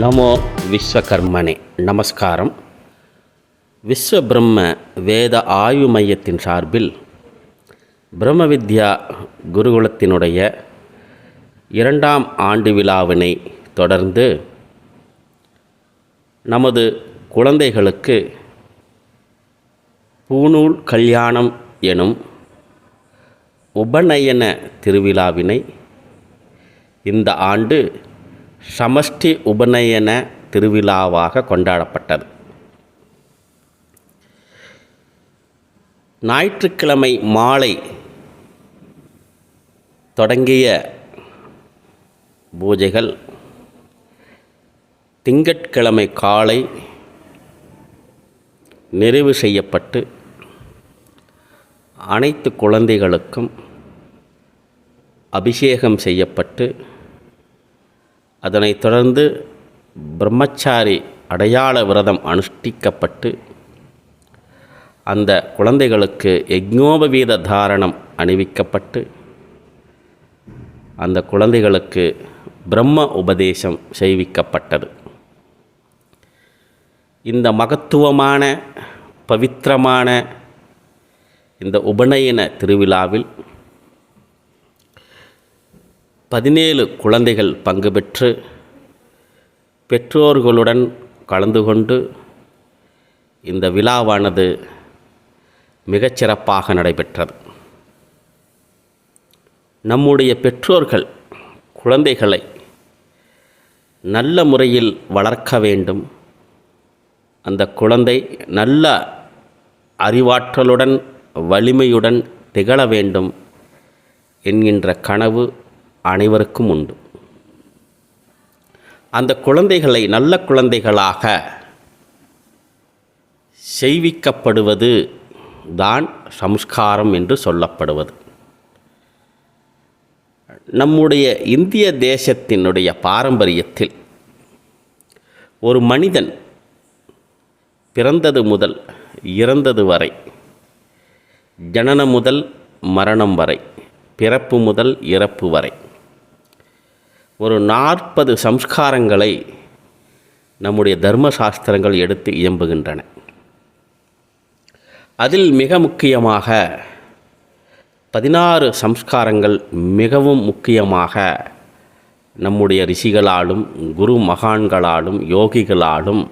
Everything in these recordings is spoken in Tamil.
நமோ விஸ்வகர்மனே. நமஸ்காரம். விஸ்வ பிரம்ம வேத ஆய்வு மையத்தின் சார்பில் பிரம்ம வித்யா குருகுலத்தினுடைய இரண்டாம் ஆண்டு விழாவினை தொடர்ந்து நமது குழந்தைகளுக்கு பூநூல் கல்யாணம் எனும் உபநயன திருவிழாவினை இந்த ஆண்டு சமஷ்டி உபநயன திருவிழாவாக கொண்டாடப்பட்டது. ஞாயிற்றுக்கிழமை மாலை தொடங்கிய பூஜைகள் திங்கட்கிழமை காலை நிறைவு செய்யப்பட்டு அனைத்து குழந்தைகளுக்கும் அபிஷேகம் செய்யப்பட்டு அதனைத் தொடர்ந்து பிரம்மச்சாரி அடையாள விரதம் அனுஷ்டிக்கப்பட்டு அந்த குழந்தைகளுக்கு யக்ஞோபவீத தாரணம் அணிவிக்கப்பட்டு அந்த குழந்தைகளுக்கு பிரம்ம உபதேசம் செய்விக்கப்பட்டது. இந்த மகத்துவமான பவித்திரமான இந்த உபநயன திருவிழாவில் பதினேழு குழந்தைகள் பங்கு பெற்று பெற்றோர்களுடன் கலந்து கொண்டு இந்த விழாவானது மிகச்சிறப்பாக நடைபெற்றது. நம்முடைய பெற்றோர்கள் குழந்தைகளை நல்ல முறையில் வளர்க்க வேண்டும். அந்த குழந்தை நல்ல அறிவாற்றலுடன் வலிமையுடன் திகழ வேண்டும் என்கின்ற கனவு அனைவருக்கும் உண்டு. அந்த குழந்தைகளை நல்ல குழந்தைகளாக செய்விக்கப்படுவது தான் சம்ஸ்காரம் என்று சொல்லப்படுவது. நம்முடைய இந்திய தேசத்தினுடைய பாரம்பரியத்தில் ஒரு மனிதன் பிறந்தது முதல் இறந்தது வரை ஜனனம் முதல் மரணம் வரை பிறப்பு முதல் இறப்பு வரை ஒரு நாற்பது சம்ஸ்காரங்களை நம்முடைய தர்ம சாஸ்திரங்கள் எடுத்து இயம்புகின்றன. அதில் மிக முக்கியமாக பதினாறு சம்ஸ்காரங்கள் மிகவும் முக்கியமாக நம்முடைய ரிஷிகளாலும் குரு மகான்களாலும் யோகிகளாலும்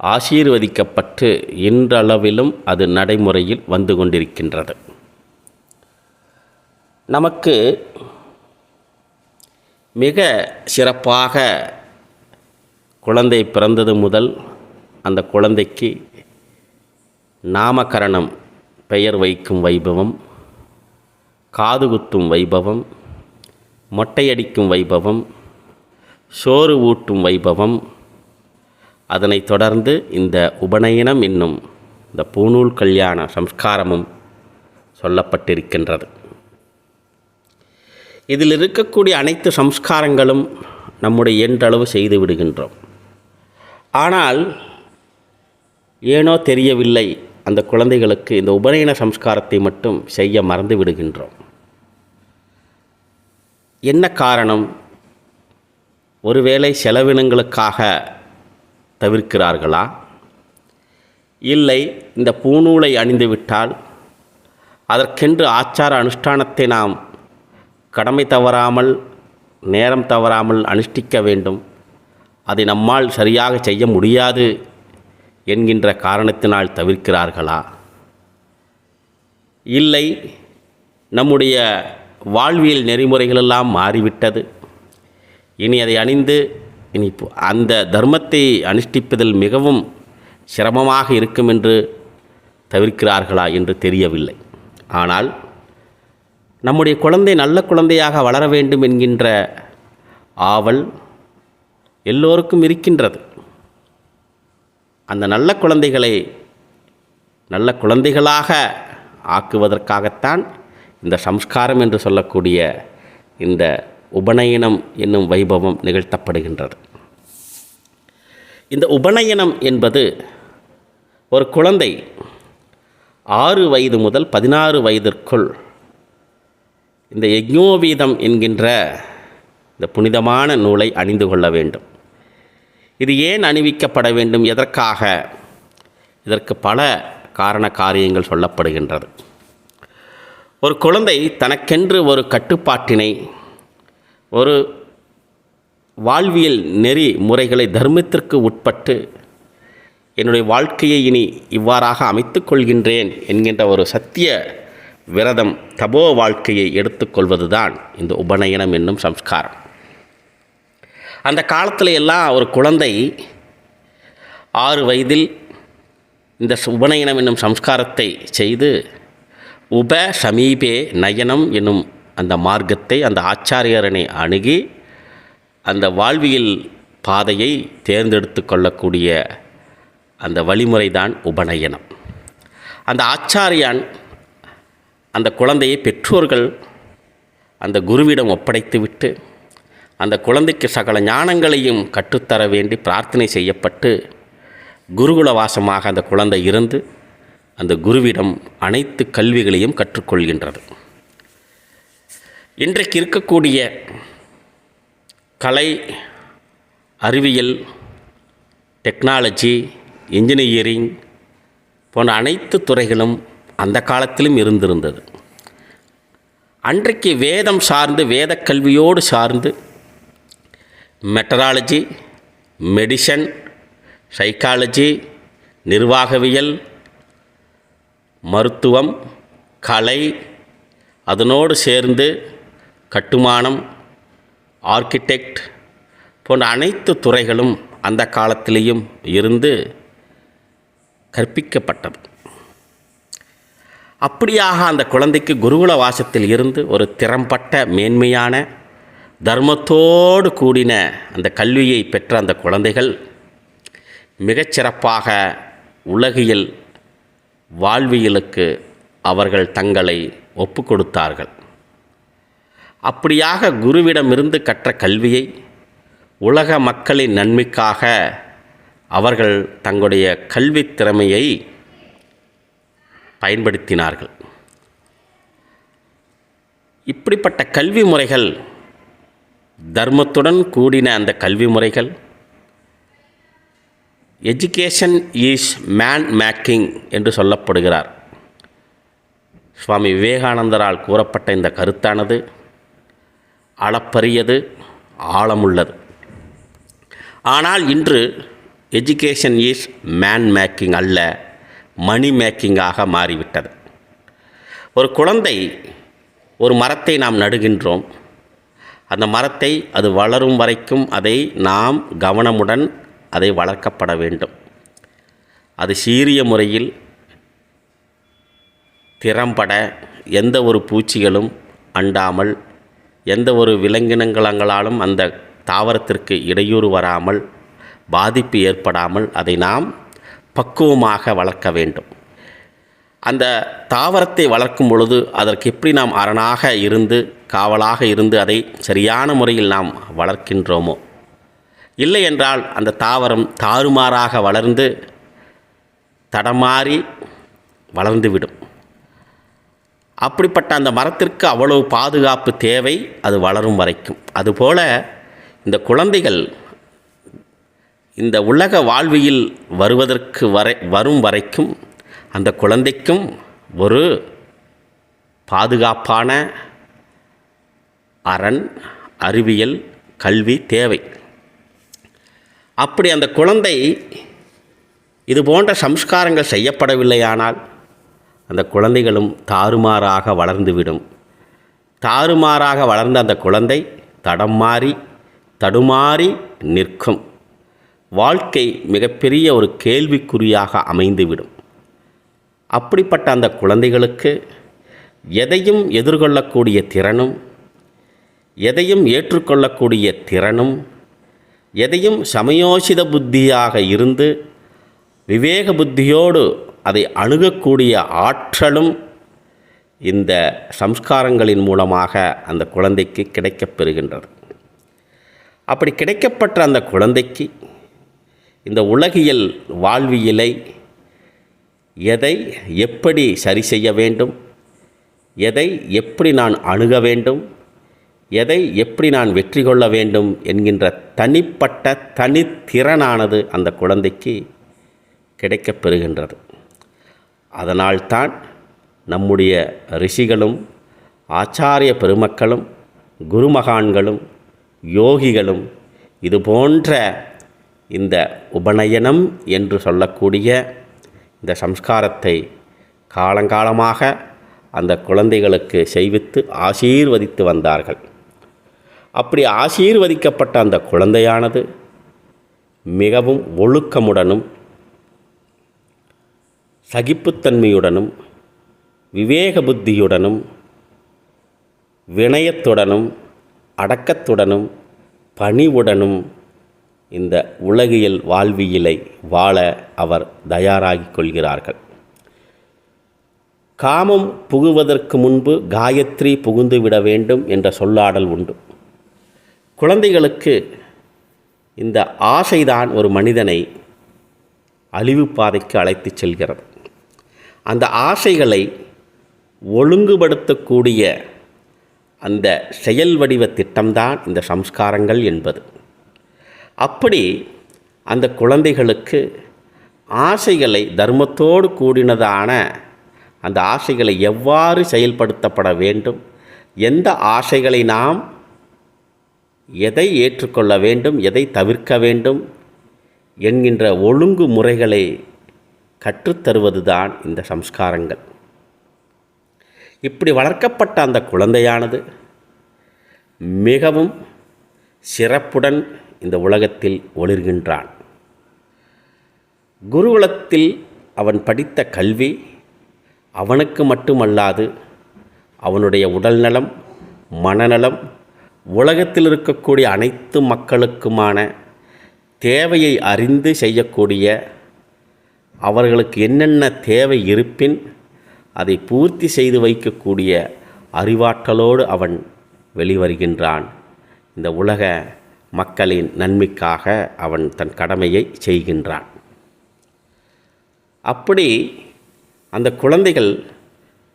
ஆசீர்வதிக்கப்பட்டு இன்றளவிலும் அது நடைமுறையில் வந்து கொண்டிருக்கின்றது. நமக்கு மிக சிறப்பாக குழந்தை பிறந்தது முதல் அந்த குழந்தைக்கு நாமகரணம் பெயர் வைக்கும் வைபவம் காது குத்தும் வைபவம் மொட்டையடிக்கும் வைபவம் சோறு ஊட்டும் வைபவம். அதனைத் தொடர்ந்து இந்த உபநயனம் என்னும் இந்த பூநூல் கல்யாண சம்ஸ்காரமும் சொல்லப்பட்டிருக்கின்றது. இதில் இருக்கக்கூடிய அனைத்து சம்ஸ்காரங்களும் நம்முடைய என்றளவு செய்து விடுகின்றோம். ஆனால் ஏனோ தெரியவில்லை அந்த குழந்தைகளுக்கு இந்த உபநயன சம்ஸ்காரத்தை மட்டும் செய்ய மறந்து விடுகின்றோம். என்ன காரணம்? ஒருவேளை செலவினங்களுக்காக தவிர்க்கிறார்களா? இல்லை இந்த பூநூலை அணிந்துவிட்டால் அதற்கென்று ஆச்சார அனுஷ்டானத்தை நாம் கடமை தவறாமல் நேரம் தவறாமல் அனுஷ்டிக்க வேண்டும். அதை நம்மால் சரியாக செய்ய முடியாது என்கின்ற காரணத்தினால் தவிர்க்கிறார்களா? இல்லை நம்முடைய வாழ்வியல் நெறிமுறைகளெல்லாம் மாறிவிட்டது. இனி அதை அணிந்து இனி அந்த தர்மத்தை அனுஷ்டிப்பதில் மிகவும் சிரமமாக இருக்கும் என்று தவிர்க்கிறார்களா என்று தெரியவில்லை. ஆனால் நம்முடைய குழந்தை நல்ல குழந்தையாக வளர வேண்டும் என்கின்ற ஆவல் எல்லோருக்கும் இருக்கின்றது. அந்த நல்ல குழந்தைகளை நல்ல குழந்தைகளாக ஆக்குவதற்காகத்தான் இந்த சம்ஸ்காரம் என்று சொல்லக்கூடிய இந்த உபநயனம் என்னும் வைபவம் நிகழ்த்தப்படுகின்றது. இந்த உபநயனம் என்பது ஒரு குழந்தை ஆறு வயது முதல் பதினாறு வயதிற்குள் இந்த யஜ்ஞோவீதம் என்கின்ற இந்த புனிதமான நூலை அணிந்து கொள்ள வேண்டும். இது ஏன் அணிவிக்கப்பட வேண்டும்? எதற்காக? இதற்கு பல காரண காரியங்கள் சொல்லப்படுகின்றது. ஒரு குழந்தை தனக்கென்று ஒரு கட்டுப்பாட்டினை ஒரு வாழ்வியல் நெறி முறைகளை தர்மத்திற்கு உட்பட்டு என்னுடைய வாழ்க்கையை இனி இவ்வாறாக அமைத்து கொள்கின்றேன் என்கின்ற ஒரு சத்திய விரதம் தபோ வாழ்க்கையை எடுத்துக்கொள்வதுதான் இந்த உபநயனம் என்னும் சம்ஸ்காரம். அந்த காலத்தில் எல்லாம் ஒரு குழந்தை ஆறு வயதில் இந்த உபநயனம் என்னும் சம்ஸ்காரத்தை செய்து உப சமீபே நயனம் என்னும் அந்த மார்க்கத்தை அந்த ஆச்சாரியரனை அணுகி அந்த வாழ்வியல் பாதையை தேர்ந்தெடுத்து கொள்ளக்கூடிய அந்த வழிமுறை தான் உபநயனம். அந்த ஆச்சாரியான் அந்த குழந்தையை பெற்றோர்கள் அந்த குருவிடம் ஒப்படைத்துவிட்டு அந்த குழந்தைக்கு சகல ஞானங்களையும் கற்றுத்தர வேண்டி பிரார்த்தனை செய்யப்பட்டு குருகுல வாசமாக அந்த குழந்தை இருந்து அந்த குருவிடம் அனைத்து கல்விகளையும் கற்றுக்கொள்கின்றது. இன்றைக்கு இருக்கக்கூடிய கலை அறிவியல் டெக்னாலஜி இன்ஜினியரிங் போன்ற அனைத்து துறைகளும் அந்த காலத்திலும் இருந்திருந்தது. அன்றைக்கு வேதம் சார்ந்து வேத கல்வியோடு சார்ந்து மெட்டராலஜி மெடிசன் சைக்காலஜி நிர்வாகவியல் மருத்துவம் கலை அதனோடு சேர்ந்து கட்டுமானம் ஆர்கிடெக்ட் போன்ற அனைத்து துறைகளும் அந்த காலத்திலேயும் இருந்து கற்பிக்கப்பட்டது. அப்படியாக அந்த குழந்தைக்கு குருகுல வாசத்தில் இருந்து ஒரு திறம்பட்ட மேன்மையான தர்மத்தோடு கூடின அந்த கல்வியை பெற்ற அந்த குழந்தைகள் மிகச்சிறப்பாக உலகியல் வாழ்வியலுக்கு அவர்கள் தங்களை ஒப்பு கொடுத்தார்கள். அப்படியாக குருவிடமிருந்து கற்ற கல்வியை உலக மக்களின் நன்மைக்காக அவர்கள் தங்களுடைய கல்வி திறமையை பயன்படுத்தினார்கள். இப்படிப்பட்ட கல்வி முறைகள் தர்மத்துடன் கூடின அந்த கல்வி முறைகள் எஜுகேஷன் இஸ் மேன் மேக்கிங் என்று சொல்லப்படுகிறார். சுவாமி விவேகானந்தரால் கூறப்பட்ட இந்த கருத்தானது அளப்பரியது ஆழமுள்ளது. ஆனால் இன்று எஜுகேஷன் இஸ் மேன் மேக்கிங் அல்ல. மணி மேக்கிங்காக மாறிவிட்டது. ஒரு குழந்தை ஒரு மரத்தை நாம் நடுகின்றோம். அந்த மரத்தை அது வளரும் வரைக்கும் அதை நாம் கவனமுடன் அதை வளர்க்கப்பட வேண்டும். அது சீரிய முறையில் திறம்பட எந்த ஒரு பூச்சிகளும் அண்டாமல் எந்த ஒரு விலங்கினங்களாலும் அந்த தாவரத்திற்கு இடையூறு வராமல் பாதிப்பு ஏற்படாமல் அதை நாம் பக்குவமாக வளர்க்க வேண்டும். அந்த தாவரத்தை வளர்க்கும் பொழுது அதற்கு எப்படி நாம் அரணாக இருந்து காவலாக இருந்து அதை சரியான முறையில் நாம் வளர்க்கின்றோமோ? இல்லை என்றால் அந்த தாவரம் தாறுமாறாக வளர்ந்து தடமாறி வளர்ந்துவிடும். அப்படிப்பட்ட அந்த மரத்திற்கு அவ்வளவு பாதுகாப்பு தேவை அது வளரும் வரைக்கும். அதுபோல இந்த குழந்தைகள் இந்த உலக வாழ்வியில் வருவதற்கு வரை வரும் வரைக்கும் அந்த குழந்தைக்கும் ஒரு பாதுகாப்பான அரண் அறிவியல் கல்வி தேவை. அப்படி அந்த குழந்தை இது போன்ற சம்ஸ்காரங்கள் செய்யப்படவில்லையானால் அந்த குழந்தைகளும் தாறுமாறாக வளர்ந்துவிடும். தாறுமாறாக வளர்ந்த அந்த குழந்தை தடம் மாறி தடுமாறி நிற்கும். வாழ்க்கை மிகப்பெரிய ஒரு கேள்விக்குறியாக அமைந்துவிடும். அப்படிப்பட்ட அந்த குழந்தைகளுக்கு எதையும் எதிர்கொள்ளக்கூடிய திறனும் எதையும் ஏற்றுக்கொள்ளக்கூடிய திறனும் எதையும் சமயோசித புத்தியாக இருந்து விவேக புத்தியோடு அதை அணுகக்கூடிய ஆற்றலும் இந்த சம்ஸ்காரங்களின் மூலமாக அந்த குழந்தைக்கு கிடைக்கப் பெறுகின்றது. அப்படி கிடைக்கப்பட்ட அந்த குழந்தைக்கு இந்த உலகியல் வாழ்வியலை எதை எப்படி சரி செய்ய வேண்டும்? எதை எப்படி நான் அணுக வேண்டும்? எதை எப்படி நான் வெற்றி கொள்ள வேண்டும்? என்கின்ற தனிப்பட்ட தனித்திறனானது அந்த குழந்தைக்கு கிடைக்கப் பெறுகின்றது. அதனால்தான் நம்முடைய ரிஷிகளும் ஆச்சாரிய பெருமக்களும் குருமகான்களும் யோகிகளும் இது போன்ற இந்த உபநயனம் என்று சொல்லக்கூடிய இந்த சம்ஸ்காரத்தை காலங்காலமாக அந்த குழந்தைகளுக்கு செய்வித்து ஆசீர்வதித்து வந்தார்கள். அப்படி ஆசீர்வதிக்கப்பட்ட அந்த குழந்தையானது மிகவும் ஒழுக்கமுடனும் சகிப்புத்தன்மையுடனும் விவேக புத்தியுடனும் வினயத்துடனும் அடக்கத்துடனும் பணிவுடனும் இந்த உலகியல் வாழ்வியலை வாழ அவர் தயாராகிக் கொள்கிறார்கள். காமம் புகுவதற்கு முன்பு காயத்ரி புகுந்து விட வேண்டும் என்ற சொல்லாடல் உண்டு. குழந்தைகளுக்கு இந்த ஆசைதான் ஒரு மனிதனை அழிவு பாதைக்கு அழைத்துச் செல்கிறது. அந்த ஆசைகளை ஒழுங்குபடுத்தக்கூடிய அந்த செயல் வடிவ திட்டம்தான் இந்த சம்ஸ்காரங்கள் என்பது. அப்படி அந்த குழந்தைகளுக்கு ஆசைகளை தர்மத்தோடு கூடினதான அந்த ஆசைகளை எவ்வாறு செயல்படுத்தப்பட வேண்டும்? எந்த ஆசைகளை நாம் எதை ஏற்றுக்கொள்ள வேண்டும்? எதை தவிர்க்க வேண்டும்? என்கின்ற ஒழுங்கு முறைகளை கற்றுத்தருவதுதான் இந்த சம்ஸ்காரங்கள். இப்படி வளர்க்கப்பட்ட அந்த குழந்தையானது மிகவும் சிறப்புடன் இந்த உலகத்தில் ஒளிர்கின்றான். குருகுலத்தில் அவன் படித்த கல்வி அவனுக்கு மட்டுமல்லாது அவனுடைய உடல்நலம் மனநலம் உலகத்தில் இருக்கக்கூடிய அனைத்து மக்களுக்குமான தேவையை அறிந்து செய்யக்கூடிய அவர்களுக்கு என்னென்ன தேவை இருப்பின் அதை பூர்த்தி செய்து வைக்கக்கூடிய அறிவாற்றலோடு அவன் வெளிவருகின்றான். இந்த உலக மக்களின் நன்மைக்காக அவன் தன் கடமையை செய்கின்றான். அப்படி அந்த குழந்தைகள்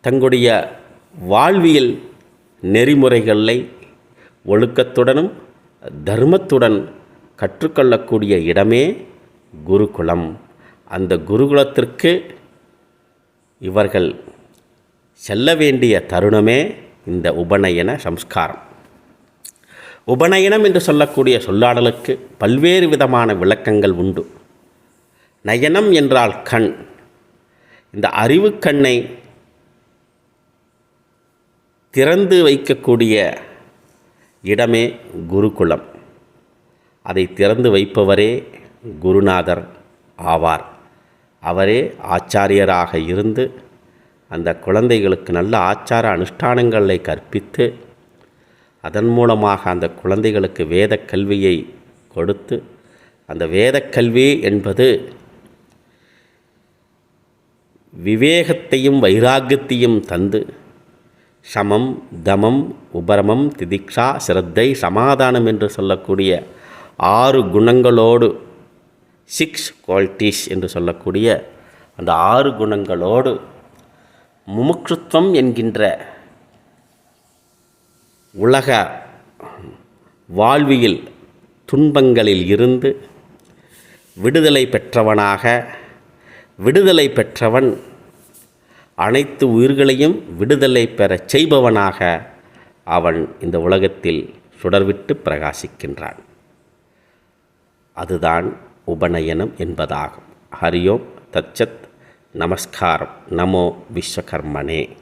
தங்களுடைய வாழ்வியல் நெறிமுறைகளை ஒழுக்கத்துடனும் தர்மத்துடன் கற்றுக்கொள்ளக்கூடிய இடமே குருகுலம். அந்த குருகுலத்திற்கு இவர்கள் செல்ல வேண்டிய தருணமே இந்த உபநயன சம்ஸ்காரம். உபநயனம் என்று சொல்லக்கூடிய சொல்லாடலுக்கு பல்வேறு விதமான விளக்கங்கள் உண்டு. நயனம் என்றால் கண். இந்த அறிவு கண்ணை திறந்து வைக்கக்கூடிய இடமே குருகுலம். அதை திறந்து வைப்பவரே குருநாதர் ஆவார். அவரே ஆச்சாரியராக இருந்து அந்த குழந்தைகளுக்கு நல்ல ஆச்சார அனுஷ்டானங்களை கற்பித்து அதன் மூலமாக அந்த குழந்தைகளுக்கு வேத கல்வியை கொடுத்து அந்த வேத கல்வி என்பது விவேகத்தையும் வைராக்கியத்தையும் தந்து சமம் தமம் உபரமம் திதிக்ஷா சிரத்தை சமாதானம் என்று சொல்லக்கூடிய ஆறு குணங்களோடு சிக்ஸ் குவாலிட்டிஸ் என்று சொல்லக்கூடிய அந்த ஆறு குணங்களோடு முமுட்சுத்வம் என்கின்ற உலக வாழ்வியல் துன்பங்களில் இருந்து விடுதலை பெற்றவனாக விடுதலை பெற்றவன் அனைத்து உயிர்களையும் விடுதலை பெறச் செய்பவனாக அவன் இந்த உலகத்தில் சுடர்விட்டு பிரகாசிக்கின்றான். அதுதான் உபநயனம் என்பதாகும். ஹரியோம் தச்சத் நமஸ்காரம். நமோ விஸ்வகர்மனே.